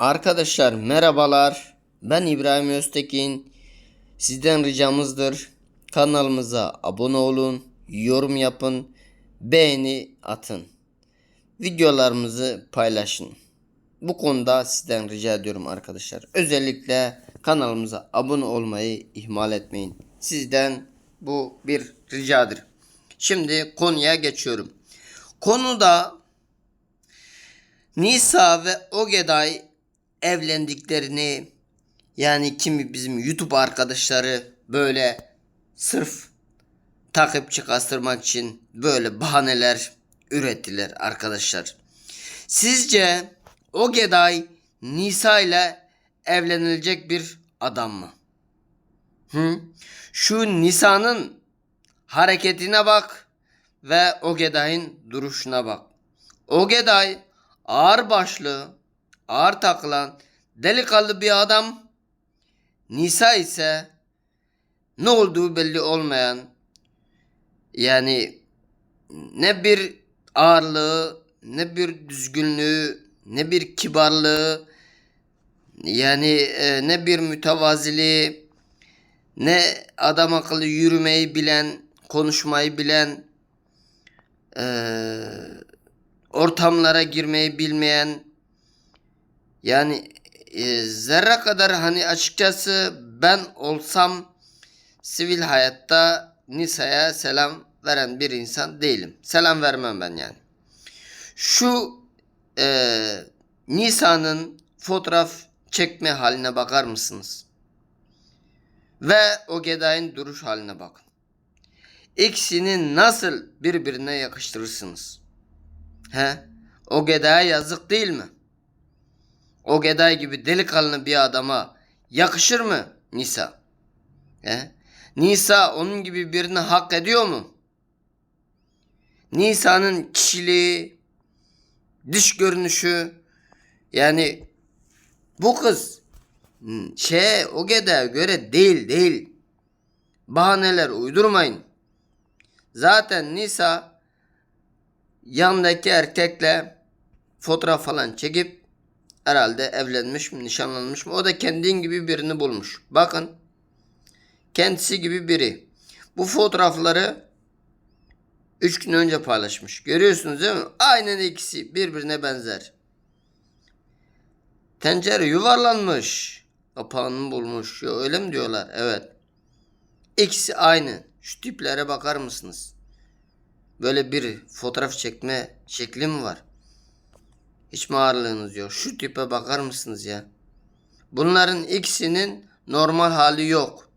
Arkadaşlar merhabalar. Ben İbrahim Öztekin. Sizden ricamızdır. Kanalımıza abone olun, yorum yapın, beğeni atın. Videolarımızı paylaşın. Bu konuda sizden rica ediyorum arkadaşlar. Özellikle kanalımıza abone olmayı ihmal etmeyin. Sizden bu bir ricadır. Şimdi konuya geçiyorum. Konuda Nisa ve Ogeday evlendiklerini yani kimi bizim YouTube arkadaşları böyle sırf takipçi kastırmak için böyle bahaneler ürettiler arkadaşlar. Sizce Ogeday Nisa ile evlenilecek bir adam mı? Hı? Şu Nisa'nın hareketine bak ve Ogeday'ın duruşuna bak. Ogeday ağır başlı, ağır takılan, delikanlı bir adam. Nisa ise ne olduğu belli olmayan yani ne bir ağırlığı, ne bir düzgünlüğü, ne bir kibarlığı, yani e, ne bir mütevaziliği, ne adam akıllı yürümeyi bilen, konuşmayı bilen, eee ortamlara girmeyi bilmeyen yani e, zerre kadar hani açıkçası ben olsam sivil hayatta Nisa'ya selam veren bir insan değilim. Selam vermem ben yani. Şu e, Nisa'nın fotoğraf çekme haline bakar mısınız? Ve o Geday'ın duruş haline bakın. İkisini nasıl birbirine yakıştırırsınız? He? O Geday'a yazık değil mi? O Geday gibi delikanlı bir adama yakışır mı Nisa? He? Nisa onun gibi birini hak ediyor mu? Nisa'nın kişiliği, dış görünüşü yani bu kız şey o Geday'a göre değil değil. Bahaneler uydurmayın. Zaten Nisa yanındaki erkekle fotoğraf falan çekip herhalde evlenmiş mi nişanlanmış mı o da kendin gibi birini bulmuş. Bakın kendisi gibi biri. Bu fotoğrafları 3 gün önce paylaşmış. Görüyorsunuz değil mi? Aynen ikisi birbirine benzer. Tencere yuvarlanmış. Kapağını bulmuş. Ya öyle mi diyorlar? Evet. İkisi aynı. Şu tiplere bakar mısınız? Böyle bir fotoğraf çekme şekli mi var? Hiç mi ağırlığınız yok? Şu tipe bakar mısınız ya? Bunların ikisinin normal hali yok.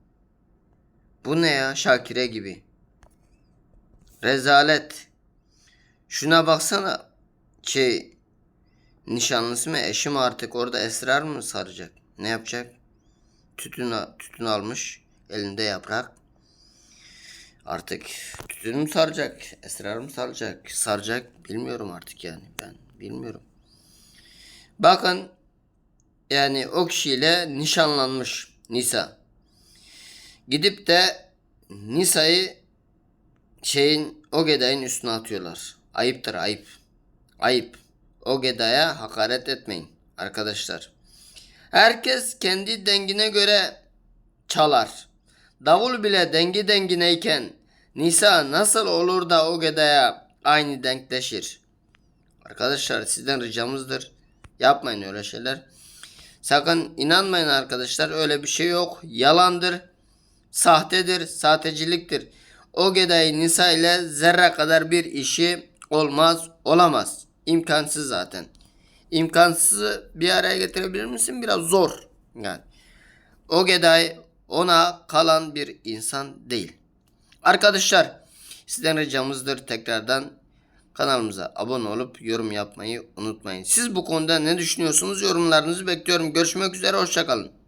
Bu ne ya? Şakire gibi. Rezalet. Şuna baksana. Şey nişanlısı mı eşi mi artık orada esrar mı saracak? Ne yapacak? Tütün, tütün almış. Elinde yaprak. Artık tütün mü saracak? Esrar mı saracak? Saracak bilmiyorum artık yani. Ben bilmiyorum. Bakın yani o kişiyle nişanlanmış Nisa. Gidip de Nisa'yı şeyin Ogeday'ın üstüne atıyorlar. Ayıptır ayıp. Ayıp. Ogeday'a hakaret etmeyin arkadaşlar. Herkes kendi dengine göre çalar. Davul bile dengi dengineyken Nisa nasıl olur da Ogeday'a aynı denkleşir? Arkadaşlar sizden ricamızdır. Yapmayın öyle şeyler. Sakın inanmayın arkadaşlar. Öyle bir şey yok. Yalandır. Sahtedir. Sahteciliktir. O Geday Nisa ile zerre kadar bir işi olmaz. Olamaz. İmkansız zaten. İmkansızı bir araya getirebilir misin? Biraz zor. Yani. O Geday ona kalan bir insan değil. Arkadaşlar sizden ricamızdır tekrardan kanalımıza abone olup yorum yapmayı unutmayın. Siz bu konuda ne düşünüyorsunuz? Yorumlarınızı bekliyorum. Görüşmek üzere. Hoşçakalın.